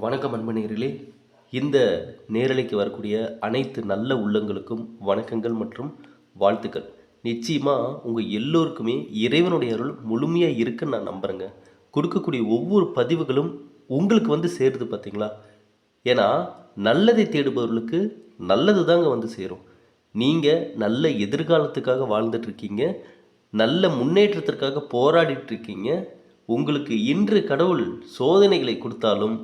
வணக்கம் அன்பனீர்களே இந்த நேரலைக்கு வரக்கூடிய அனைத்து நல்ல உள்ளங்களுக்கும் வணக்கங்கள் மற்றும் வாழ்த்துக்கள். நிச்சயமாக உங்கள் எல்லோருக்குமே இறைவனுடைய அருள் முழுமையாக இருக்குன்னு நான் நம்புகிறேங்க கொடுக்கக்கூடிய ஒவ்வொரு பதிவுகளும் உங்களுக்கு வந்து சேருது பார்த்தீங்களா ஏன்னா நல்லதை தேடுபவர்களுக்கு நல்லது தாங்க வந்து சேரும். நீங்கள் நல்ல எதிர்காலத்துக்காக வாழ்ந்துட்டுருக்கீங்க நல்ல முன்னேற்றத்திற்காக போராடிட்டு இருக்கீங்க. உங்களுக்கு இன்று கடவுள் சோதனைகளை கொடுத்தாலும்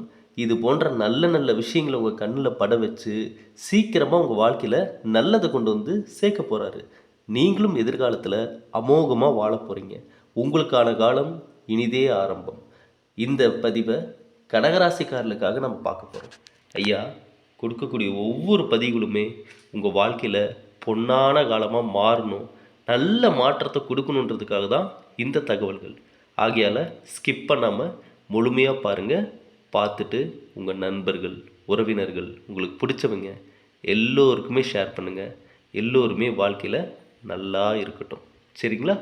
இது போன்ற நல்ல நல்ல விஷயங்களை உங்கள் கண்ணில் பட வச்சு சீக்கிரமாக உங்கள் வாழ்க்கையில் நல்லதை கொண்டு வந்து சேர்க்க போகிறாரு நீங்களும் எதிர்காலத்தில் அமோகமாக வாழ போகிறீங்க உங்களுக்கான காலம் இனிதே ஆரம்பம். இந்த பதிவை கடகராசிக்காரர்களுக்காக நம்ம பார்க்க போகிறோம் ஐயா கொடுக்கக்கூடிய ஒவ்வொரு பதிவுகளுமே உங்கள் வாழ்க்கையில் பொன்னான காலமாக மாறணும். நல்ல மாற்றத்தை கொடுக்கணுன்றதுக்காக தான் இந்த தகவல்கள். ஆகையால் ஸ்கிப் பண்ணாமல் முழுமையாக பாருங்கள் பார்த்துட்டு உங்கள் நண்பர்கள் உறவினர்கள் உங்களுக்கு பிடிச்சவங்க எல்லோருக்குமே ஷேர் பண்ணுங்கள் எல்லோருமே வாழ்க்கையில் நல்லா இருக்கட்டும். சரிங்களா?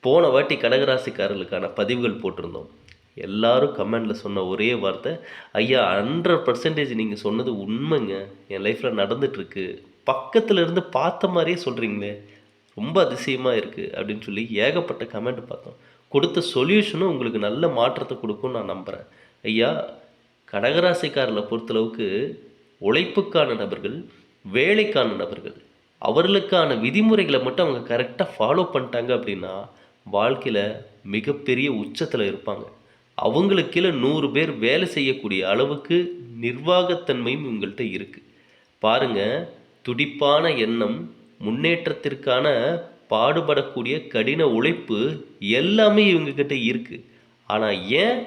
போன வாட்டி கடகராசிக்காரர்களுக்கான பதிவுகள் போட்டிருந்தோம். எல்லாரும் கமெண்டில் சொன்ன ஒரே வார்த்தை ஐயா ஹண்ட்ரட் பர்சன்டேஜ் நீங்கள் சொன்னது உண்மைங்க. என் லைஃப்பில் நடந்துட்டுருக்கு. பக்கத்தில் இருந்து பார்த்த மாதிரியே சொல்கிறீங்களே ரொம்ப அதிசயமாக இருக்குது அப்படின்னு சொல்லி ஏகப்பட்ட கமெண்ட் பார்த்தோம். கொடுத்த சொல்யூஷனும் உங்களுக்கு நல்ல மாற்றத்தை கொடுக்கும்னு நான் நம்புகிறேன் ஐயா கடகராசிக்காரில் பொறுத்தளவுக்கு உழைப்புக்கான நபர்கள் வேலைக்கான நபர்கள் அவர்களுக்கான விதிமுறைகளை மட்டும் அவங்க கரெக்டாக ஃபாலோ பண்ணிட்டாங்க அப்படின்னா வாழ்க்கையில் மிகப்பெரிய உச்சத்தில் இருப்பாங்க. அவங்களுக்கு கீழே நூறு பேர் வேலை செய்யக்கூடிய அளவுக்கு நிர்வாகத்தன்மையும் இவங்கள்ட்ட இருக்குது பாருங்க துடிப்பான எண்ணம் முன்னேற்றத்திற்கான பாடுபடக்கூடிய கடின உழைப்பு எல்லாமே இவங்கக்கிட்ட இருக்குது ஆனால் ஏன்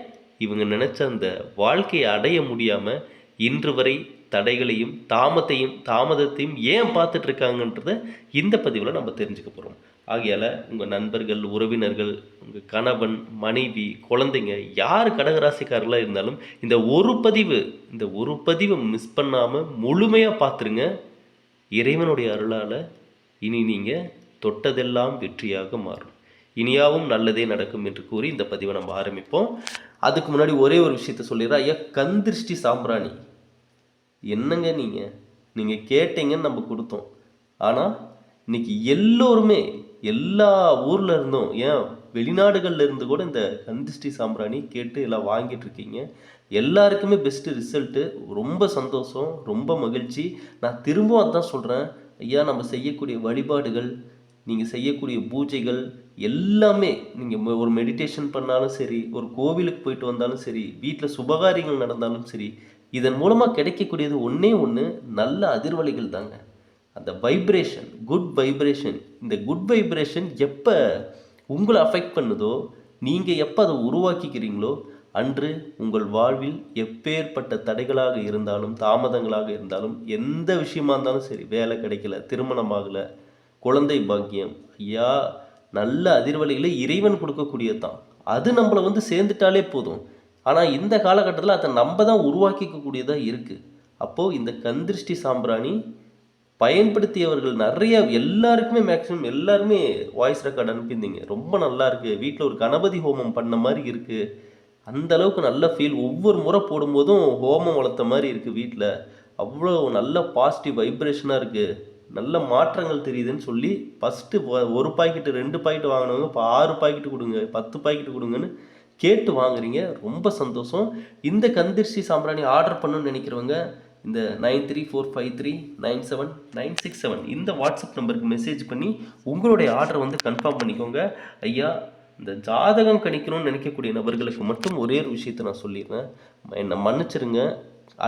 இவங்க நினச்ச அந்த வாழ்க்கையை அடைய முடியாமல் இன்று வரை தடைகளையும் தாமத்தையும் தாமதத்தையும் ஏன் பார்த்துட்டு இருக்காங்கன்றத இந்த பதிவில் நம்ம தெரிஞ்சுக்க போகிறோம் ஆகையால் உங்கள் நண்பர்கள் உறவினர்கள் உங்கள் கணவன் மனைவி குழந்தைங்க யார் கடகராசிக்காரர்களாக இருந்தாலும் இந்த ஒரு பதிவு இந்த ஒரு பதிவை மிஸ் பண்ணாமல் முழுமையாக பார்த்துருங்க. இறைவனுடைய அருளால் இனி நீங்கள் தொட்டதெல்லாம் வெற்றியாக மாறும். இனியாவும் நல்லதே நடக்கும் என்று கூறி இந்த பதிவை நம்ம ஆரம்பிப்போம். அதுக்கு முன்னாடி ஒரே ஒரு விஷயத்த சொல்லிடுறேன். ஐயா கந்திருஷ்டி சாம்பிராணி. என்னங்க நீங்கள் நீங்கள் கேட்டீங்கன்னு நம்ம கொடுத்தோம். ஆனால் இன்னைக்கு எல்லோருமே எல்லா ஊரில் இருந்தும் ஏன் வெளிநாடுகளில் இருந்து கூட இந்த கந்திஷ்டி சாம்பிராணி கேட்டு எல்லாம் வாங்கிட்டு இருக்கீங்க. எல்லாருக்குமே பெஸ்ட்டு ரிசல்ட்டு ரொம்ப சந்தோஷம் ரொம்ப மகிழ்ச்சி. நான் திரும்பவும் அதான் சொல்கிறேன் ஐயா நம்ம செய்யக்கூடிய வழிபாடுகள் நீங்கள் செய்யக்கூடிய பூஜைகள் எல்லாமே நீங்கள் ஒரு மெடிடேஷன் பண்ணாலும் சரி ஒரு கோவிலுக்கு போயிட்டு வந்தாலும் சரி வீட்டில் சுபகாரியங்கள் நடந்தாலும் சரி இதன் மூலமாக கிடைக்கக்கூடியது ஒன்றே ஒன்று நல்ல அதிர்வலைகள் தாங்க. அந்த வைப்ரேஷன் குட் வைப்ரேஷன் இந்த குட் வைப்ரேஷன் எப்போ உங்களை அஃபெக்ட் பண்ணுதோ நீங்கள் எப்போ அதை உருவாக்கிக்கிறீங்களோ அன்று உங்கள் வாழ்வில் எப்பேற்பட்ட தடைகளாக இருந்தாலும் தாமதங்களாக இருந்தாலும் எந்த விஷயமா இருந்தாலும் சரி வேலை கிடைக்கல திருமணம் குழந்தை பாக்கியம் ஐயா நல்ல அதிர்வலைகளை இறைவன் கொடுக்கக்கூடியது தான் அது நம்மளை வந்து சேர்ந்துட்டாலே போதும். ஆனால் இந்த காலகட்டத்தில் அதை நம்ம தான் உருவாக்கிக்கக்கூடியதாக இருக்குது அப்போது இந்த கந்திருஷ்டி சாம்பிராணி பயன்படுத்தியவர்கள் நிறைய எல்லாருக்குமே மேக்ஸிமம் எல்லாருமே வாய்ஸ் ரெக்கார்ட் அனுப்பியிருந்தீங்க. ரொம்ப நல்லா இருக்குது வீட்டில் ஒரு கணபதி ஹோமம் பண்ண மாதிரி இருக்குது அந்த அளவுக்கு நல்ல ஃபீல் ஒவ்வொரு முறை போடும்போதும் ஹோமம் வளர்த்த மாதிரி இருக்குது வீட்டில் அவ்வளோ நல்ல பாசிட்டிவ் வைப்ரேஷனாக இருக்குது நல்ல மாற்றங்கள் தெரியுதுன்னு சொல்லி ஃபஸ்ட்டு ஒரு பாக்கெட்டு ரெண்டு பாக்கெட் வாங்கினவங்க இப்போ ஆறு பாக்கெட்டு கொடுங்க பத்து பாக்கெட்டு கொடுங்கன்னு கேட்டு வாங்குறீங்க. ரொம்ப சந்தோஷம். இந்த கந்திர்சி சாம்பிராணி ஆர்டர் பண்ணணும்னு நினைக்கிறவங்க இந்த nine three four five three nine seven nine six seven இந்த வாட்ஸ்அப் நம்பருக்கு மெசேஜ் பண்ணி உங்களுடைய ஆர்டர் வந்து கன்ஃபார்ம் பண்ணிக்கோங்க. ஐயா இந்த ஜாதகம் கணிக்கணும்னு நினைக்கக்கூடிய நபர்களுக்கு மட்டும் ஒரே ஒரு விஷயத்தை நான் சொல்லிடுறேன். என்னை மன்னிச்சிருங்க.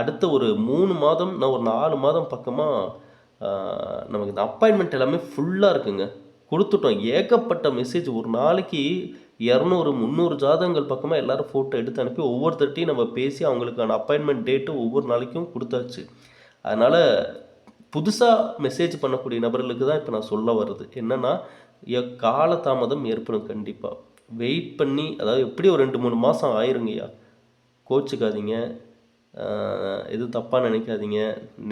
அடுத்த ஒரு மூணு மாதம் நான் ஒரு நாலு மாதம் பக்கமாக நமக்கு இந்த அப்பாயின்மெண்ட் எல்லாமே ஃபுல்லாக இருக்குங்க. கொடுத்துட்டோம். ஏகப்பட்ட மெசேஜ் ஒரு நாளைக்கு இரநூறு முந்நூறு ஜாதகங்கள் பக்கமாக எல்லோரும் ஃபோட்டோ எடுத்து அனுப்பி ஒவ்வொருத்தர்ட்டையும் நம்ம பேசி அவங்களுக்கான அப்பாயின்மெண்ட் டேட்டு ஒவ்வொரு நாளைக்கும் கொடுத்தாச்சு. அதனால் புதுசாக மெசேஜ் பண்ணக்கூடிய நபர்களுக்கு தான் இப்போ நான் சொல்ல வர்றது. என்னென்னா காலதாமதம் ஏற்படும் கண்டிப்பாக வெயிட் பண்ணி அதாவது எப்படி ஒரு ரெண்டு மூணு மாதம் ஆயிருங்கய்யா. கோச்சுக்காதீங்க. எதுவும் தப்பாக நினைக்காதீங்க.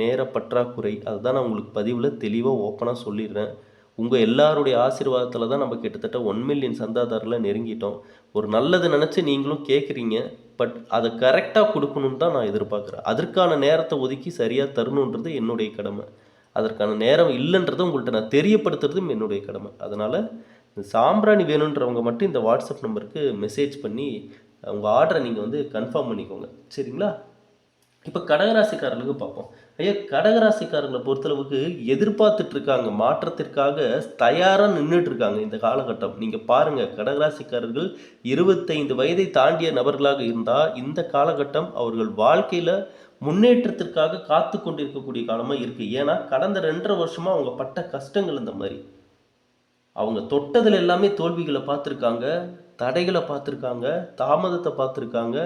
நேர பற்றாக்குறை. அதுதான் நான் உங்களுக்கு பதிவில் தெளிவாக ஓப்பனாக சொல்லிடுறேன். உங்கள் எல்லாருடைய ஆசீர்வாதத்தில் தான் நம்ம கிட்டத்தட்ட ஒன் மில்லியன் சந்தாதாரில் நெருங்கிட்டோம். ஒரு நல்லது நினச்சி நீங்களும் கேட்குறீங்க பட் அதை கரெக்டாக கொடுக்கணுன்னு தான் நான் எதிர்பார்க்குறேன். அதற்கான நேரத்தை ஒதுக்கி சரியாக தரணுன்றது என்னுடைய கடமை. அதற்கான நேரம் இல்லைன்றதை உங்கள்கிட்ட நான் தெரியப்படுத்துறதும் என்னுடைய கடமை. அதனால் இந்த சாம்பிராணி வேணுன்றவங்க மட்டும் இந்த வாட்ஸ்அப் நம்பருக்கு மெசேஜ் பண்ணி உங்கள் ஆர்டரை நீங்கள் வந்து கன்ஃபார்ம் பண்ணிக்கோங்க. சரிங்களா? இப்போ கடகராசிக்காரர்களுக்கு பார்ப்போம். ஐயா கடகராசிக்காரர்களை பொறுத்தளவுக்கு எதிர்பார்த்துட்டு இருக்காங்க மாற்றத்திற்காக தயாராக நின்றுட்டு இருக்காங்க இந்த காலகட்டம். நீங்கள் பாருங்கள் கடகராசிக்காரர்கள் இருபத்தைந்து வயதை தாண்டிய நபர்களாக இருந்தால் இந்த காலகட்டம் அவர்கள் வாழ்க்கையில் முன்னேற்றத்திற்காக காத்து கொண்டிருக்கக்கூடிய காலமாக இருக்குது ஏன்னா கடந்த ரெண்டரை வருஷமாக அவங்க பட்ட கஷ்டங்கள் இந்த மாதிரி. அவங்க தொட்டதில் எல்லாமே தோல்விகளை பார்த்துருக்காங்க தடைகளை பார்த்துருக்காங்க தாமதத்தை பார்த்துருக்காங்க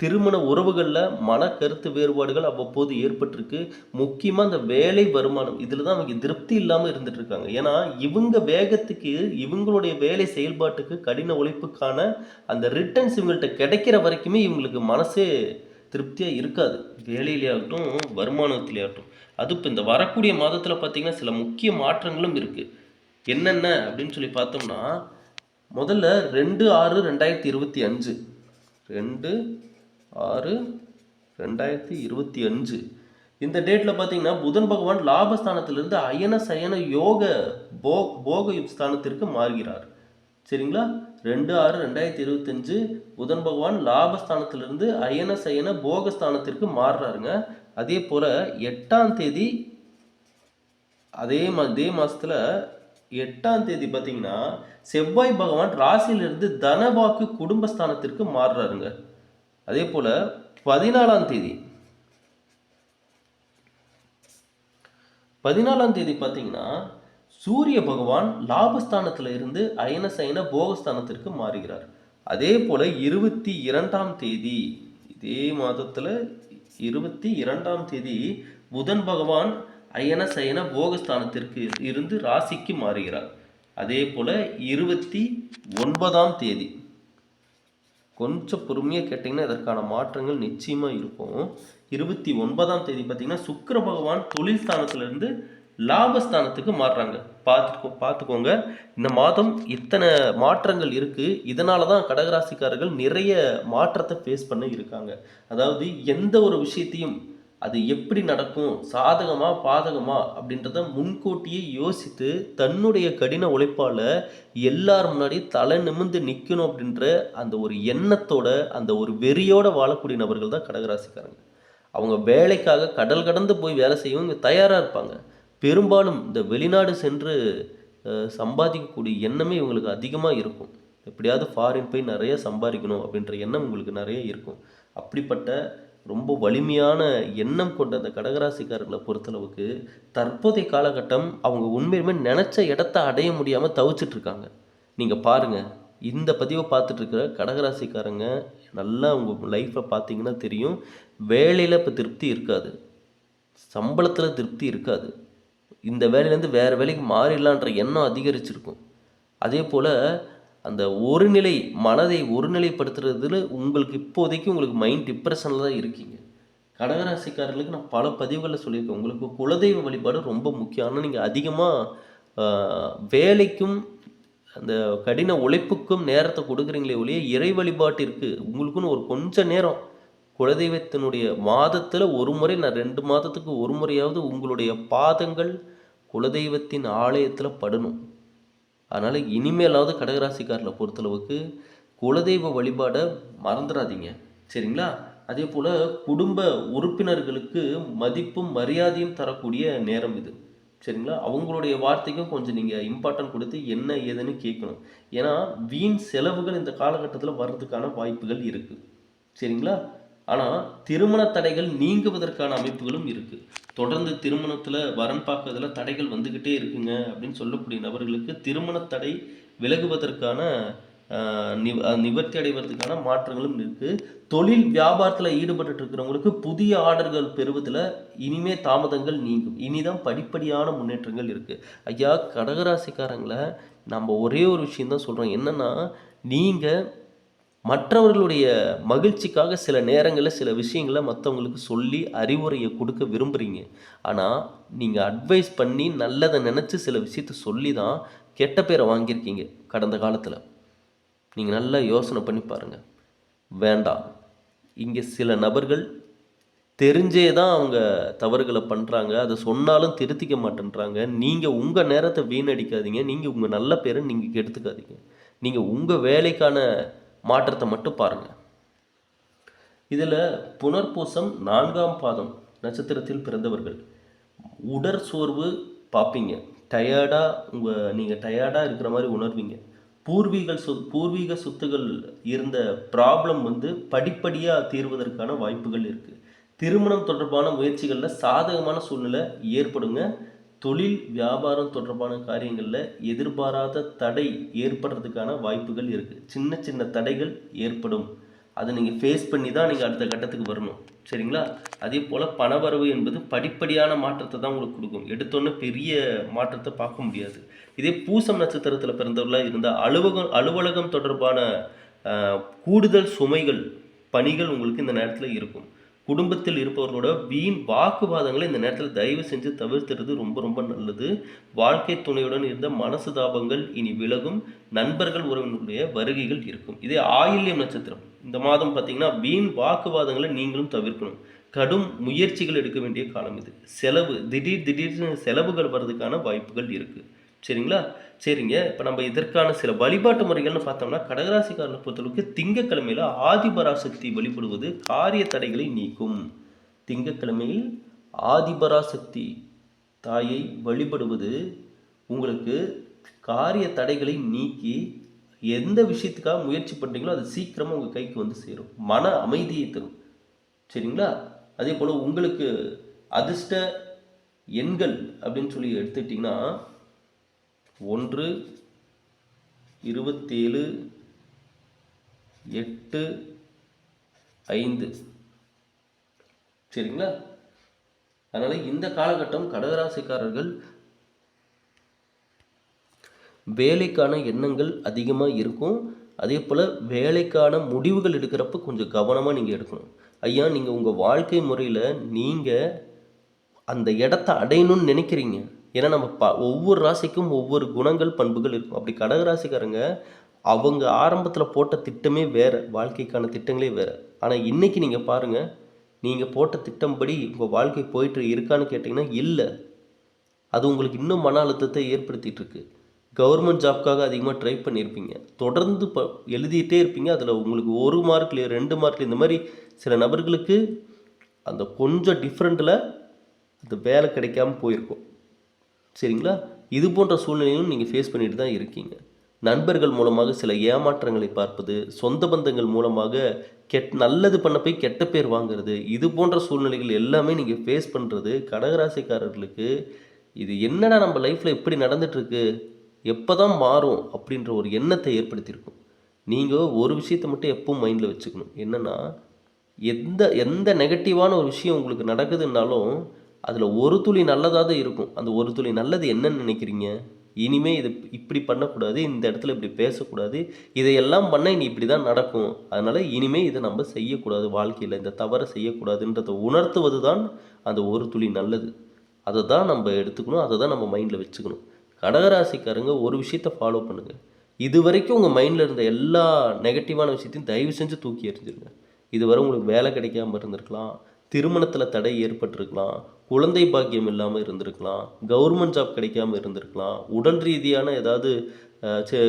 திருமண உறவுகளில் மன கருத்து வேறுபாடுகள் அவ்வப்போது ஏற்பட்டிருக்கு. முக்கியமாக அந்த வேலை வருமானம் இதில் தான் அவங்க திருப்தி இல்லாமல் இருந்துட்டு இருக்காங்க. ஏன்னா இவங்க வேகத்துக்கு இவங்களுடைய வேலை செயல்பாட்டுக்கு கடின உழைப்புக்கான அந்த ரிட்டர்ன்ஸ் இவங்கள்ட்ட கிடைக்கிற வரைக்குமே இவங்களுக்கு மனசே திருப்தியாக இருக்காது. வேலையிலேயாகட்டும் வருமானத்திலேயாகட்டும். அது இப்போ இந்த வரக்கூடிய மாதத்தில் பார்த்தீங்கன்னா சில முக்கிய மாற்றங்களும் இருக்குது என்னென்ன அப்படின்னு சொல்லி பார்த்தோம்னா முதல்ல ரெண்டு ஆறு ரெண்டாயிரத்தி இருபத்தி அஞ்சு. ரெண்டு ஆறு ரெண்டாயிரத்தி இருபத்தி அஞ்சு. இந்த டேட்டில் பார்த்தீங்கன்னா புதன் பகவான் லாபஸ்தானத்திலிருந்து அயன சயன யோக போ போக ஸ்தானத்திற்கு மாறுகிறார். சரிங்களா? ரெண்டு ஆறு ரெண்டாயிரத்தி இருபத்தஞ்சு புதன் பகவான் லாபஸ்தானத்திலிருந்து அயன சயன போகஸ்தானத்திற்கு மாறுறாருங்க. அதே போல் எட்டாம் தேதி அதே மா அதே மாதத்தில் எட்டாம் தேதி பார்த்தீங்கன்னா செவ்வாய் பகவான் ராசியிலிருந்து தனவாக்கு குடும்பஸ்தானத்திற்கு மாறுறாருங்க. அதே போல் பதினாலாம் தேதி. பதினாலாம் தேதி பார்த்தீங்கன்னா சூரிய பகவான் லாபஸ்தானத்தில் இருந்து அயன சயன போகஸ்தானத்திற்கு மாறுகிறார். அதே போல் இருபத்தி இரண்டாம் தேதி இதே மாதத்தில் இருபத்தி இரண்டாம் தேதி புதன் பகவான் அயன சயன போகஸ்தானத்திற்கு இருந்து ராசிக்கு மாறுகிறார். அதே போல் இருபத்தி ஒன்பதாம் தேதி. கொஞ்சம் பொறுமையாக கேட்டிங்கன்னா இதற்கான மாற்றங்கள் நிச்சயமாக இருக்கும். இருபத்தி ஒன்பதாம் தேதி பார்த்தீங்கன்னா சுக்கிர பகவான் தொழில் ஸ்தானத்துலேருந்து லாபஸ்தானத்துக்கு மாறுறாங்க. பார்த்துக்கோ பார்த்துக்கோங்க. இந்த மாதம் இத்தனை மாற்றங்கள் இருக்குது இதனால தான் கடகராசிக்காரர்கள் நிறைய மாற்றத்தை ஃபேஸ் பண்ண இருக்காங்க. அதாவது எந்த ஒரு விஷயத்தையும் அது எப்படி நடக்கும்? சாதகமா பாதகமா? அப்படின்றத முன்கூட்டியே யோசித்து தன்னுடைய கடின உழைப்பால் எல்லார் முன்னாடி தலை நிமிர்ந்து நிற்கணும் அப்படின்ற அந்த ஒரு எண்ணத்தோட அந்த ஒரு வெறியோட வாழக்கூடிய நபர்கள் தான் கடகராசிக்காரங்க. அவங்க வேலைக்காக கடல் கடந்து போய் வேலை செய்யவும் இங்கே தயாராக இருப்பாங்க. பெரும்பாலும் இந்த வெளிநாடு சென்று சம்பாதிக்கக்கூடிய எண்ணமே இவங்களுக்கு அதிகமாக இருக்கும். எப்படியாவது ஃபாரின் போய் நிறைய சம்பாதிக்கணும் அப்படின்ற எண்ணம் உங்களுக்கு நிறைய இருக்கும். அப்படிப்பட்ட ரொம்ப வலிமையான எண்ணம் கொண்ட அந்த கடகராசிக்காரர்களை பொறுத்தளவுக்கு தற்போதைய காலகட்டம் அவங்க உண்மையுமே நினச்ச இடத்த அடைய முடியாமல் தவிச்சிட்டு இருக்காங்க. நீங்கள் பாருங்கள் இந்த பதிவை பார்த்துட்ருக்கிற கடகராசிக்காரங்க நல்லா உங்கள் லைஃப்பை பார்த்தீங்கன்னா தெரியும். வேலையில் இப்போ திருப்தி இருக்காது. சம்பளத்தில் திருப்தி இருக்காது. இந்த வேலையிலேருந்து வேறு வேலைக்கு மாறிடலான்ற எண்ணம் அதிகரிச்சிருக்கும். அதே போல் அந்த ஒருநிலை மனதை ஒருநிலைப்படுத்துறதுல உங்களுக்கு இப்போதைக்கு உங்களுக்கு மைண்ட் டிப்ரெஷனில் தான் இருக்கீங்க. கடகராசிக்காரர்களுக்கு நான் பல பதிவுகளில் சொல்லியிருக்கேன். உங்களுக்கு குலதெய்வ வழிபாடு ரொம்ப முக்கியம். ஆனால் நீங்கள் அதிகமாக வேலைக்கும் அந்த கடின உழைப்புக்கும் நேரத்தை கொடுக்குறீங்களே ஒழிய இறை வழிபாட்டிற்கு உங்களுக்குன்னு ஒரு கொஞ்ச நேரம் குலதெய்வத்தினுடைய மாதத்தில் ஒரு முறை நான் ரெண்டு மாதத்துக்கு ஒரு முறையாவது உங்களுடைய பாதங்கள் குலதெய்வத்தின் ஆலயத்தில் படணும். அதனால் இனிமேலாவது கடகராசிக்காரில் பொறுத்தளவுக்கு குலதெய்வ வழிபாடை மறந்துடாதீங்க சரிங்களா? அதே போல் குடும்ப உறுப்பினர்களுக்கு மதிப்பும் மரியாதையும் தரக்கூடிய நேரம் இது. சரிங்களா? அவங்களுடைய வார்த்தைக்கும் கொஞ்சம் நீங்கள் இம்பார்ட்டன்ட் கொடுத்து என்ன ஏதுன்னு கேட்கணும். ஏன்னா வீண் செலவுகள் இந்த காலகட்டத்தில் வர்றதுக்கான வாய்ப்புகள் இருக்குது சரிங்களா? ஆனால் திருமண தடைகள் நீங்குவதற்கான அமைப்புகளும் இருக்குது தொடர்ந்து திருமணத்தில் வரன் பார்க்கறதுல தடைகள் வந்துக்கிட்டே இருக்குங்க அப்படின்னு சொல்லக்கூடிய நபர்களுக்கு திருமண தடை விலகுவதற்கான நிவ நிவர்த்தி அடைவதற்கான மாற்றங்களும் இருக்குது தொழில் வியாபாரத்தில் ஈடுபட்டு இருக்கிறவங்களுக்கு புதிய ஆர்டர்கள் பெறுவதில் இனிமே தாமதங்கள் நீங்கும். இனிதான் படிப்படியான முன்னேற்றங்கள் இருக்குது ஐயா கடகராசிக்காரங்களை நம்ம ஒரே ஒரு விஷயம்தான் சொல்கிறோம் என்னென்னா நீங்கள் மற்றவர்களுடைய மகிழ்ச்சிக்காக சில நேரங்களில் சில விஷயங்களை மற்றவங்களுக்கு சொல்லி அறிவுரையை கொடுக்க விரும்புகிறீங்க ஆனால் நீங்கள் அட்வைஸ் பண்ணி நல்லதை நினச்சி சில விஷயத்த சொல்லி தான் கெட்ட பேரை வாங்கியிருக்கீங்க கடந்த காலத்தில். நீங்கள் நல்லா யோசனை பண்ணி பாருங்கள் வேண்டாம். இங்கே சில நபர்கள் தெரிஞ்சே தான் அவங்க தவறுகளை பண்ணுறாங்க அதை சொன்னாலும் திருத்திக்க மாட்டேன்றாங்க. நீங்கள் உங்கள் நேரத்தை வீணடிக்காதீங்க. நீங்கள் உங்கள் நல்ல பேரை நீங்கள் கெடுத்துக்காதீங்க. நீங்கள் உங்கள் வேலைக்கான மாற்றத்தை மட்டும் பாருங்கள் இதில் புனர்பூசம் நான்காம் பாதம் நட்சத்திரத்தில் பிறந்தவர்கள். உடற் சோர்வு பார்ப்பீங்க டயர்டாக உங்கள் நீங்கள் டயர்டாக இருக்கிற மாதிரி உணர்வீங்க. பூர்வீக சொ பூர்வீக சொத்துகள் இருந்த ப்ராப்ளம் வந்து படிப்படியாக தீர்வதற்கான வாய்ப்புகள் இருக்குது திருமணம் தொடர்பான முயற்சிகளில் சாதகமான சூழ்நிலை ஏற்படுங்க. தொழில் வியாபாரம் தொடர்பான காரியங்களில் எதிர்பாராத தடை ஏற்படுறதுக்கான வாய்ப்புகள் இருக்குது சின்ன சின்ன தடைகள் ஏற்படும். அதை நீங்கள் ஃபேஸ் பண்ணி தான் நீங்கள் அடுத்த கட்டத்துக்கு வரணும். சரிங்களா? அதே போல் பணவரவு என்பது படிப்படியான மாற்றத்தை தான் உங்களுக்கு கொடுக்கும். எடுத்தோன்னே பெரிய மாற்றத்தை பார்க்க முடியாது. இதே பூசம் நட்சத்திரத்தில் பிறந்தவர்களாக இருந்தால் அலுவலகம் அலுவலகம் தொடர்பான கூடுதல் சுமைகள் பணிகள் உங்களுக்கு இந்த நேரத்தில் இருக்கும். குடும்பத்தில் இருப்பவர்களோட வீண் வாக்குவாதங்களை இந்த நேரத்தில் தயவு செஞ்சு தவிர்த்துறது ரொம்ப ரொம்ப நல்லது. வாழ்க்கை துணையுடன் இருந்த மனசு தாபங்கள் இனி விலகும். நண்பர்கள் உறவினருடைய வருகைகள் இருக்கும். இதே ஆயில்யம் நட்சத்திரம். இந்த மாதம் பார்த்தீங்கன்னா வீண் வாக்குவாதங்களை நீங்களும் தவிர்க்கணும். கடும் முயற்சிகள் எடுக்க வேண்டிய காலம் இது. செலவு திடீர் திடீர்னு செலவுகள் வர்றதுக்கான வாய்ப்புகள் இருக்குது சரிங்களா? சரிங்க. இப்போ நம்ம இதற்கான சில வழிபாட்டு முறைகள்னு பார்த்தோம்னா கடகராசிக்காரனை பொறுத்தளவுக்கு திங்கக்கிழமையில் ஆதிபராசக்தி வழிபடுவது காரிய தடைகளை நீக்கும். திங்கக்கிழமையில் ஆதிபராசக்தி தாயை வழிபடுவது உங்களுக்கு காரிய தடைகளை நீக்கி எந்த விஷயத்துக்காக முயற்சி பண்ணுறீங்களோ அது சீக்கிரமாக உங்கள் கைக்கு வந்து சேரும். மன அமைதியை தரும். சரிங்களா? அதே போல் உங்களுக்கு அதிர்ஷ்ட எண்கள் அப்படின்னு சொல்லி எடுத்துக்கிட்டிங்கன்னா ஒன்று இருபத்தேழு எட்டு ஐந்து. சரிங்களா? அதனால் இந்த காலகட்டம் கடகராசிக்காரர்கள் வேலைக்கான எண்ணங்கள் அதிகமாக இருக்கும். அதே போல் வேலைக்கான முடிவுகள் எடுக்கிறப்ப கொஞ்சம் கவனமாக நீங்கள் எடுக்கணும். ஐயா நீங்கள் உங்கள் வாழ்க்கை முறையில் நீங்கள் அந்த இடத்த அடையணும்னு நினைக்கிறீங்க. ஏன்னா நம்ம ப ஒவ்வொரு ராசிக்கும் ஒவ்வொரு குணங்கள் பண்புகள் இருக்கும். அப்படி கடக ராசிக்காரங்க அவங்க ஆரம்பத்தில் போட்ட திட்டமே வேறு. வாழ்க்கைக்கான திட்டங்களே வேறு. ஆனால் இன்றைக்கி நீங்கள் பாருங்கள் நீங்கள் போட்ட திட்டம்படி உங்கள் வாழ்க்கை போயிட்டு இருக்கான்னு கேட்டிங்கன்னா இல்லை. அது உங்களுக்கு இன்னும் மன அழுத்தத்தை ஏற்படுத்திகிட்டு இருக்கு கவர்மெண்ட் ஜாப்க்காக அதிகமாக ட்ரை பண்ணியிருப்பீங்க தொடர்ந்து ப எழுதிட்டே இருப்பீங்க. அதில் உங்களுக்கு ஒரு மார்க்லேயே ரெண்டு மார்க்ல இந்த மாதிரி சில நபர்களுக்கு அந்த கொஞ்சம் டிஃப்ரெண்ட்டில் அந்த வேலை கிடைக்காம போயிருக்கும். சரிங்களா? இது போன்ற சூழ்நிலையும் நீங்கள் ஃபேஸ் பண்ணிட்டு தான் இருக்கீங்க. நண்பர்கள் மூலமாக சில ஏமாற்றங்களை பார்ப்பது சொந்த பந்தங்கள் மூலமாக கெட் நல்லது பண்ண போய் கெட்ட பேர் வாங்குறது இது போன்ற சூழ்நிலைகள் எல்லாமே நீங்கள் ஃபேஸ் பண்ணுறது கடகராசிக்காரர்களுக்கு இது என்னடா நம்ம லைஃப்பில் இப்படி நடந்துட்டுருக்கு எப்போ தான் மாறும் அப்படின்ற ஒரு எண்ணத்தை ஏற்படுத்தியிருக்கும். நீங்கள் ஒரு விஷயத்தை மட்டும் எப்பவும் மைண்டில் வச்சுக்கணும். என்னென்னா எந்த எந்த நெகட்டிவான ஒரு விஷயம் உங்களுக்கு நடக்குதுன்னாலும் அதில் ஒரு துளி நல்லதாக தான் இருக்கும். அந்த ஒரு துளி நல்லது என்னன்னு நினைக்கிறீங்க? இனிமே இது இப்படி பண்ணக்கூடாது இந்த இடத்துல இப்படி பேசக்கூடாது இதையெல்லாம் பண்ண இனி இப்படி தான் நடக்கும். அதனால் இனிமே இதை நம்ம செய்யக்கூடாது வாழ்க்கையில் இந்த தவறை செய்யக்கூடாதுன்றதை உணர்த்துவது தான் அந்த ஒரு துளி நல்லது. அதை தான் நம்ம எடுத்துக்கணும் அதை தான் நம்ம மைண்டில் வச்சுக்கணும். கடகராசிக்காரங்க ஒரு விஷயத்தை ஃபாலோ பண்ணுங்கள் இது வரைக்கும் உங்கள் மைண்டில் இருந்த எல்லா நெகட்டிவான விஷயத்தையும் தயவு செஞ்சு தூக்கி எறிஞ்சிருங்க. இதுவரை உங்களுக்கு வேலை கிடைக்காம இருந்திருக்கலாம் திருமணத்தில் தடை ஏற்பட்டிருக்கலாம் குழந்தை பாக்கியம் இல்லாமல் இருந்திருக்கலாம் கவர்மெண்ட் ஜாப் கிடைக்காம இருந்திருக்கலாம் உடல் ரீதியான ஏதாவது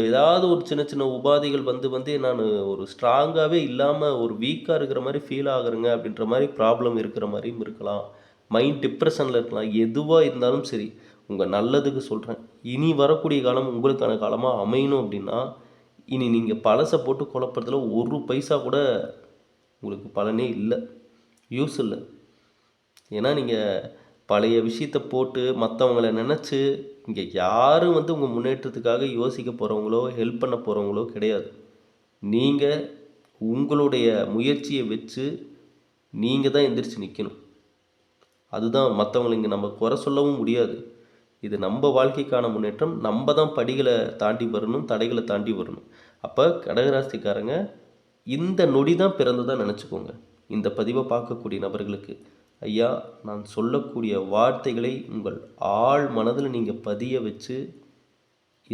ஏதாவது ஒரு சின்ன சின்ன உபாதைகள் வந்து வந்து நான் ஒரு ஸ்ட்ராங்காகவே இல்லாமல் ஒரு வீக்காக இருக்கிற மாதிரி ஃபீல் ஆகுறேங்க அப்படின்ற மாதிரி ப்ராப்ளம் இருக்கிற மாதிரியும் இருக்கலாம். மைண்ட் டிப்ரெஷனில் இருக்கலாம். எதுவாக இருந்தாலும் சரி உங்கள் நல்லதுக்கு சொல்கிறேன் இனி வரக்கூடிய காலம் உங்களுக்கான காலமாக அமையணும் அப்படின்னா இனி நீங்கள் பழசை போட்டு குழப்பறதுல ஒரு பைசா கூட உங்களுக்கு பலனே இல்லை. யூஸ் இல்லை. ஏன்னா நீங்கள் பழைய விஷயத்தை போட்டு மற்றவங்கள நினச்சி இங்கே யாரும் வந்து உங்கள் முன்னேற்றத்துக்காக யோசிக்க போகிறவங்களோ ஹெல்ப் பண்ண போகிறவங்களோ கிடையாது. நீங்கள் உங்களுடைய முயற்சியை வச்சு நீங்கள் தான் எந்திரிச்சு நிற்கணும் அதுதான் மற்றவங்களை இங்கே நம்ம குறை சொல்லவும் முடியாது. இது நம்ம வாழ்க்கைக்கான முன்னேற்றம். நம்ம தான் படிகளை தாண்டி வரணும் தடைகளை தாண்டி வரணும். அப்போ கடகராசிக்காரங்க இந்த நொடி தான் பிறந்ததாக நினச்சிக்கோங்க. இந்த பதிவை பார்க்கக்கூடிய நபர்களுக்கு. ஐயா நான் சொல்லக்கூடிய வார்த்தைகளை உங்கள் ஆழ் மனதில் நீங்கள் பதிய வச்சு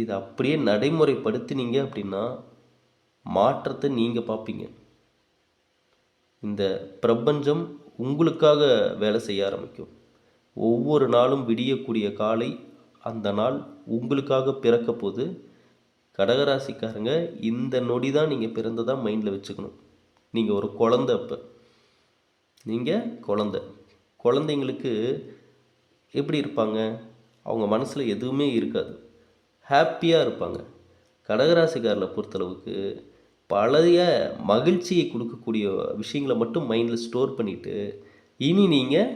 இதை அப்படியே நடைமுறைப்படுத்தினீங்க அப்படின்னா மாற்றத்தை நீங்கள் பார்ப்பீங்க. இந்த பிரபஞ்சம் உங்களுக்காக வேலை செய்ய ஆரம்பிக்கும். ஒவ்வொரு நாளும் விடியக்கூடிய காலை அந்த நாள் உங்களுக்காக பிறக்க போது கடகராசிக்காரங்க இந்த நொடி தான் நீங்கள் பிறந்ததாக மைண்டில் வச்சுக்கணும். நீங்கள் ஒரு குழந்தை அப்போ. நீங்கள் குழந்தை. குழந்தைங்களுக்கு எப்படி இருப்பாங்க? அவங்க மனசில் எதுவுமே இருக்காது. ஹாப்பியாக இருப்பாங்க. கடகராசிக்காரில் பொறுத்தளவுக்கு பழைய மகிழ்ச்சியை கொடுக்கக்கூடிய விஷயங்களை மட்டும் மைண்டில் ஸ்டோர் பண்ணிவிட்டு இனி நீங்கள்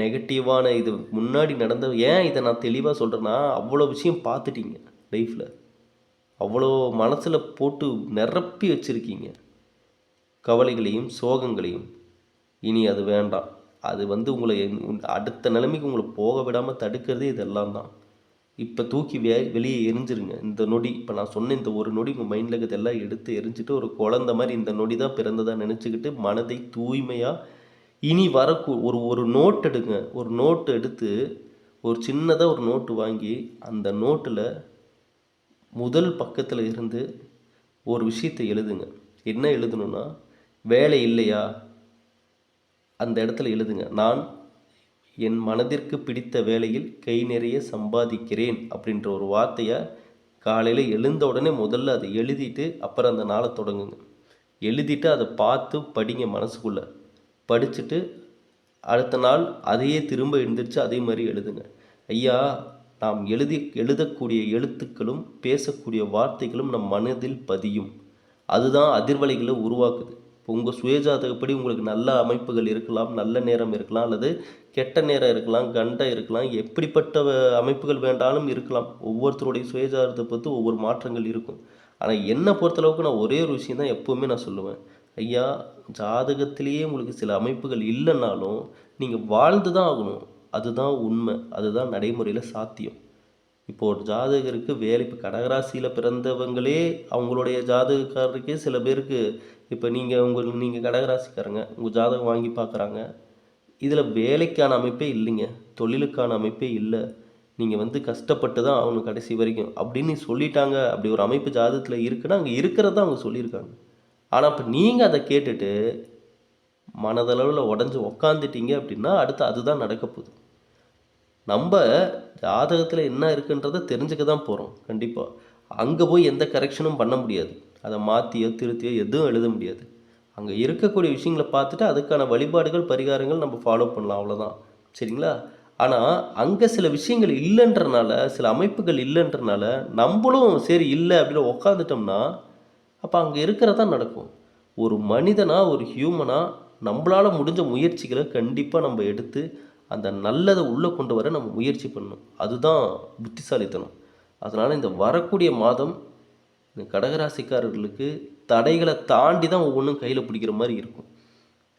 நெகட்டிவான இது முன்னாடி நடந்த ஏன் இதை நான் தெளிவாக சொல்கிறேன்னா அவ்வளோ விஷயம் பார்த்துட்டீங்க லைஃப்பில் அவ்வளோ மனசில் போட்டு நிரப்பி வச்சுருக்கீங்க. கவலைகளையும் சோகங்களையும். இனி அது வேண்டாம். அது வந்து உங்களை என்- அடுத்த நிலைமைக்கு உங்களை போக விடாமல் தடுக்கிறதே இதெல்லாம் தான். இப்போ தூக்கி வே வெளியே எரிஞ்சிருங்க. இந்த நொடி இப்போ நான் சொன்ன இந்த ஒரு நொடி உங்கள் மைண்டில் இருக்கிறதெல்லாம் எடுத்து எரிஞ்சிட்டு ஒரு குழந்த மாதிரி இந்த நொடி தான் பிறந்ததாக நினச்சிக்கிட்டு மனதை தூய்மையாக இனி வரக்கூ ஒரு ஒரு நோட் எடுங்க. ஒரு நோட்டு எடுத்து ஒரு சின்னதாக ஒரு நோட்டு வாங்கி அந்த நோட்டில் முதல் பக்கத்தில் இருந்து ஒரு விஷயத்தை எழுதுங்க. என்ன எழுதணும்னா வேலை இல்லையா? அந்த இடத்துல எழுதுங்க. நான் என் மனதிற்கு பிடித்த வேலையில் கை நிறைய சம்பாதிக்கிறேன் அப்படின்ற ஒரு வார்த்தையை காலையில் எழுந்த உடனே முதல்ல அதை எழுதிட்டு அப்புறம் அந்த நாளை தொடங்குங்க. எழுதிட்டு அதை பார்த்து படிங்க மனசுக்குள்ளே. படிச்சுட்டு அடுத்த நாள் அதையே திரும்ப எழுந்திரிச்சு அதே மாதிரி எழுதுங்க. ஐயா நாம் எழுதி எழுதக்கூடிய எழுத்துக்களும் பேசக்கூடிய வார்த்தைகளும் நம் மனதில் பதியும். அதுதான் அதிர்வலைகளை உருவாக்குது. இப்போ உங்கள் சுயஜாதகப்படி உங்களுக்கு நல்ல அமைப்புகள் இருக்கலாம் நல்ல நேரம் இருக்கலாம் அல்லது கெட்ட நேரம் இருக்கலாம் கண்டம் இருக்கலாம் எப்படிப்பட்ட அமைப்புகள் வேண்டாலும் இருக்கலாம். ஒவ்வொருத்தருடைய சுயஜாதகத்தை பொறுத்து ஒவ்வொரு மாற்றங்கள் இருக்கும். ஆனால் என்னை பொறுத்தளவுக்கு நான் ஒரே ஒரு விஷயம் தான் எப்போவுமே நான் சொல்லுவேன். ஐயா ஜாதகத்திலேயே உங்களுக்கு சில அமைப்புகள் இல்லைன்னாலும் நீங்கள் வாழ்ந்து தான் ஆகணும். அதுதான் உண்மை. அதுதான் நடைமுறையில் சாத்தியம். இப்போ ஒரு ஜாதகருக்கு வேலை இப்போ கடகராசியில் பிறந்தவங்களே அவங்களுடைய ஜாதகக்காரருக்கே சில பேருக்கு இப்போ நீங்கள் உங்கள் நீங்கள் கடகராசிக்காரங்க உங்கள் ஜாதகம் வாங்கி பார்க்குறாங்க. இதில் வேலைக்கான அமைப்பே இல்லைங்க. தொழிலுக்கான அமைப்பே இல்லை. நீங்கள் வந்து கஷ்டப்பட்டு தான் அவங்க கடைசி வரைக்கும். அப்படின்னு சொல்லிட்டாங்க. அப்படி ஒரு அமைப்பு ஜாதகத்தில் இருக்குன்னா அங்கே இருக்கிறத அவங்க சொல்லியிருக்காங்க. ஆனால் இப்போ நீங்கள் அதை கேட்டுட்டு மனதளவில் உடஞ்சி உக்காந்துட்டீங்க அப்படின்னா அடுத்து அதுதான் நடக்க போகுது. நம்ம ஜாதகத்தில் என்ன இருக்குன்றதை தெரிஞ்சுக்க தான் போகிறோம் கண்டிப்பாக அங்கே போய் எந்த கரெக்ஷனும் பண்ண முடியாது. அதை மாற்றியோ திருத்தியோ எதுவும் எழுத முடியாது. அங்கே இருக்கக்கூடிய விஷயங்களை பார்த்துட்டு அதுக்கான வழிபாடுகள் பரிகாரங்கள் நம்ம ஃபாலோ பண்ணலாம் அவ்வளோதான் சரிங்களா? ஆனால் அங்கே சில விஷயங்கள் இல்லைன்றனால சில அமைப்புகள் இல்லைன்றனால நம்மளும் சரி இல்லை அப்படின்னு உக்காந்துட்டோம்னா அப்போ அங்கே இருக்கிறதா நடக்கும். ஒரு மனிதனாக ஒரு ஹியூமனாக நம்மளால் முடிஞ்ச முயற்சிகளை கண்டிப்பாக நம்ம எடுத்து அந்த நல்லதை உள்ளே கொண்டு வர நம்ம முயற்சி பண்ணணும். அதுதான் புத்திசாலித்தனம். அதனால் இந்த வரக்கூடிய மாதம் இந்த கடகராசிக்காரர்களுக்கு தடைகளை தாண்டி தான் ஒவ்வொன்றும் கையில் பிடிக்கிற மாதிரி இருக்கும்.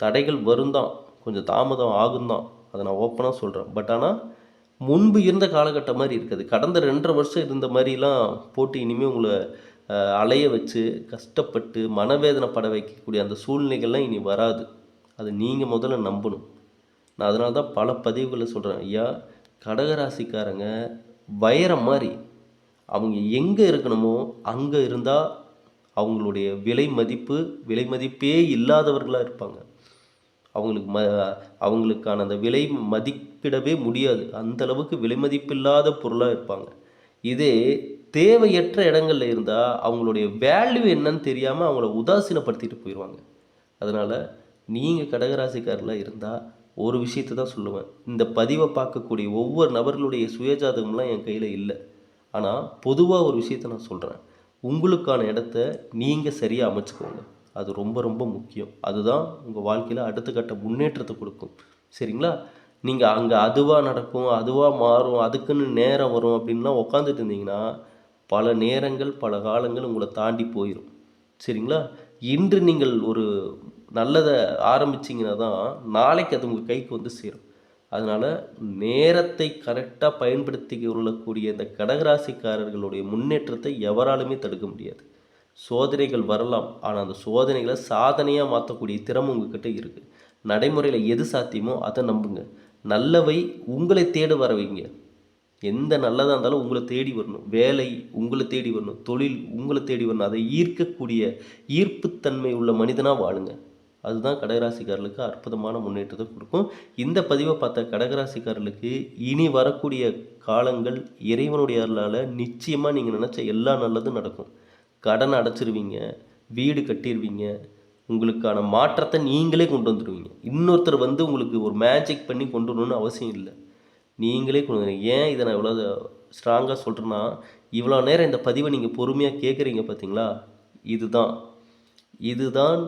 தடைகள் வரும் தான் கொஞ்சம் தாமதம் ஆகும் தான் அதை நான் ஓப்பனாக சொல்கிறேன் பட் ஆனால் முன்பு இருந்த காலகட்டம் மாதிரி இருக்காது. கடந்த ரெண்டரை வருஷம் இருந்த மாதிரிலாம் போட்டு இனிமேல் உங்களை அலைய வச்சு கஷ்டப்பட்டு மனவேதனை பட வைக்கக்கூடிய அந்த சூழ்நிலைகள்லாம் இனி வராது. அது நீங்கள் முதல்ல நம்பணும். நான் அதனால தான் பல பதிவுகளை சொல்கிறேன் ஐயா கடகராசிக்காரங்க வைரம் மாதிரி. அவங்க எங்கே இருக்கணுமோ அங்கே இருந்தால் அவங்களுடைய விலை மதிப்பு விலை மதிப்பே இல்லாதவர்களாக இருப்பாங்க. அவங்களுக்கு ம அவங்களுக்கான அந்த விலை மதிப்பிடவே முடியாது. அந்த அளவுக்கு விலை மதிப்பில்லாத பொருளாக இருப்பாங்க. இதே தேவையற்ற இடங்கள்ல இருந்தால் அவங்களுடைய வேல்யூ என்னன்னு தெரியாமல் அவங்கள உதாசீனப்படுத்திட்டு போயிடுவாங்க அதனால் நீங்கள் கடகராசிக்காரில் இருந்தால் ஒரு விஷயத்தை தான் சொல்லுவேன். இந்த பதிவை பார்க்கக்கூடிய ஒவ்வொரு நபர்களுடைய சுயஜாதகம்லாம் என் கையில் இல்லை. ஆனால் பொதுவாக ஒரு விஷயத்த நான் சொல்கிறேன் உங்களுக்கான இடத்த நீங்கள் சரியாக அமைச்சுக்கோங்க. அது ரொம்ப ரொம்ப முக்கியம். அதுதான் உங்கள் வாழ்க்கையில் அடுத்த கட்ட முன்னேற்றத்தை கொடுக்கும். சரிங்களா? நீங்கள் அங்கே அதுவாக நடக்கும் அதுவாக மாறும் அதுக்குன்னு நேரம் வரும் அப்படின்லாம் உட்காந்துட்டு இருந்தீங்கன்னா பல நேரங்கள் பல காலங்கள் உங்களை தாண்டி போயிடும் சரிங்களா? இன்று நீங்கள் ஒரு நல்லதை ஆரம்பிச்சிங்கன்னா தான் நாளைக்கு அது உங்கள் கைக்கு வந்து சேரும். அதனால் நேரத்தை கரெக்டாக பயன்படுத்தி கொள்ளக்கூடிய இந்த கடகராசிக்காரர்களுடைய முன்னேற்றத்தை எவராலுமே தடுக்க முடியாது. சோதனைகள் வரலாம் ஆனால் அந்த சோதனைகளை சாதனையாக மாற்றக்கூடிய திறமை உங்ககிட்ட இருக்குது நடைமுறையில் எது சாத்தியமோ அதை நம்புங்க. நல்லவை உங்களை தேட வரவைங்க எந்த நல்லதாக இருந்தாலும் உங்களை தேடி வரணும். வேலை உங்களை தேடி வரணும். தொழில் உங்களை தேடி வரணும். அதை ஈர்க்கக்கூடிய ஈர்ப்புத்தன்மை உள்ள மனிதனாக வாழுங்க. அதுதான் கடகராசிக்காரர்களுக்கு அற்புதமான முன்னேற்றத்தை கொடுக்கும். இந்த பதிவை பார்த்த கடகராசிக்காரர்களுக்கு இனி வரக்கூடிய காலங்கள் இறைவனுடைய அருளால் நிச்சயமாக நீங்கள் நினச்ச எல்லா நல்லதும் நடக்கும். கடன் அடைச்சிருவீங்க வீடு கட்டிடுவீங்க உங்களுக்கான மாற்றத்தை நீங்களே கொண்டு வந்துடுவீங்க இன்னொருத்தர் வந்து உங்களுக்கு ஒரு மேஜிக் பண்ணி கொண்டு வரணும்னு அவசியம் இல்லை. நீங்களே கொண்டு வந்துடுவீங்க ஏன் இதை நான் இவ்வளோ ஸ்ட்ராங்காக சொல்கிறேன்னா இவ்வளோ நேரம் இந்த பதிவை நீங்கள் பொறுமையாக கேட்குறீங்க பார்த்தீங்களா இதுதான். இதுதான்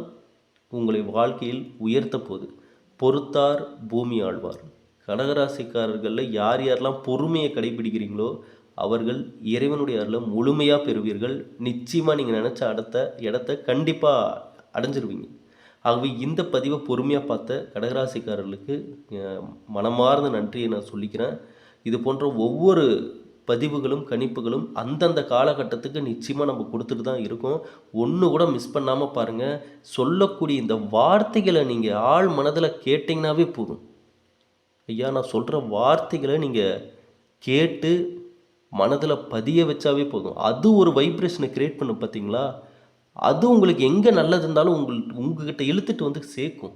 உங்களை வாழ்க்கையில் உயர்த்த போகுது பொறுத்தார் பூமி ஆழ்வார். கடகராசிக்காரர்களில் யார் யாரெல்லாம் பொறுமையை கடைபிடிக்கிறீங்களோ அவர்கள் இறைவனுடைய அருளை முழுமையாக பெறுவீர்கள். நிச்சயமாக நீங்கள் நினச்ச அடுத்த இடத்த கண்டிப்பாக அடைஞ்சிருவீங்க. ஆகவே இந்த பதிவை பொறுமையாக பார்த்த கடகராசிக்காரர்களுக்கு மனமார்ந்த நன்றியை நான் சொல்லிக்கிறேன். இது போன்ற ஒவ்வொரு பதிவுகளும் கணிப்புகளும் அந்தந்த காலகட்டத்துக்கு நிச்சயமாக நம்ம கொடுத்துட்டு தான் இருக்கோம். ஒன்று கூட மிஸ் பண்ணாமல் பாருங்கள் சொல்லக்கூடிய இந்த வார்த்தைகளை நீங்கள் ஆழ் மனதில் கேட்டிங்கனாவே போதும். ஐயா நான் சொல்கிற வார்த்தைகளை நீங்கள் கேட்டு மனதில் பதிய வச்சாவே போதும். அது ஒரு வைப்ரேஷனை க்ரியேட் பண்ண பார்த்தீங்களா அது உங்களுக்கு எங்கே நல்லது இருந்தாலும் உங்கள் உங்ககிட்ட இழுத்துட்டு வந்து சேர்க்கும்.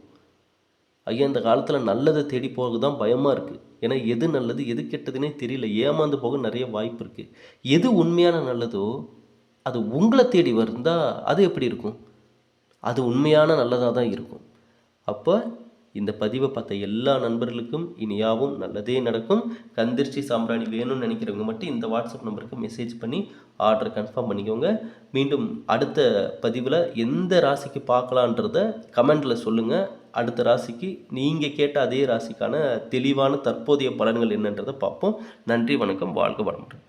ஐயா இந்த காலத்தில் நல்லதை தேடி போக தான் பயமாக இருக்குது ஏன்னா எது நல்லது எது கெட்டதுன்னே தெரியல. ஏமாந்து போக நிறைய வாய்ப்பு இருக்குது எது உண்மையான நல்லதோ அது உங்களை தேடி வந்தால் அது எப்படி இருக்கும்? அது உண்மையான நல்லதாக தான் இருக்கும். அப்போ இந்த பதிவை பார்த்த எல்லா நண்பர்களுக்கும் இனியாவும் நல்லதே நடக்கும். கந்திர்ச்சி சாம்பிராணி வேணும்னு நினைக்கிறவங்க மட்டும் இந்த வாட்ஸ்அப் நம்பருக்கு மெசேஜ் பண்ணி ஆர்டர் கன்ஃபார்ம் பண்ணிக்கோங்க. மீண்டும் அடுத்த பதிவில் எந்த ராசிக்கு பார்க்கலான்றத கமெண்டில் சொல்லுங்கள் அடுத்த ராசிக்கு நீங்கள் கேட்ட அதே ராசிக்கான தெளிவான தற்போதைய பலன்கள் என்னன்றதை பார்ப்போம். நன்றி வணக்கம் வாழ்க வளமுடன்.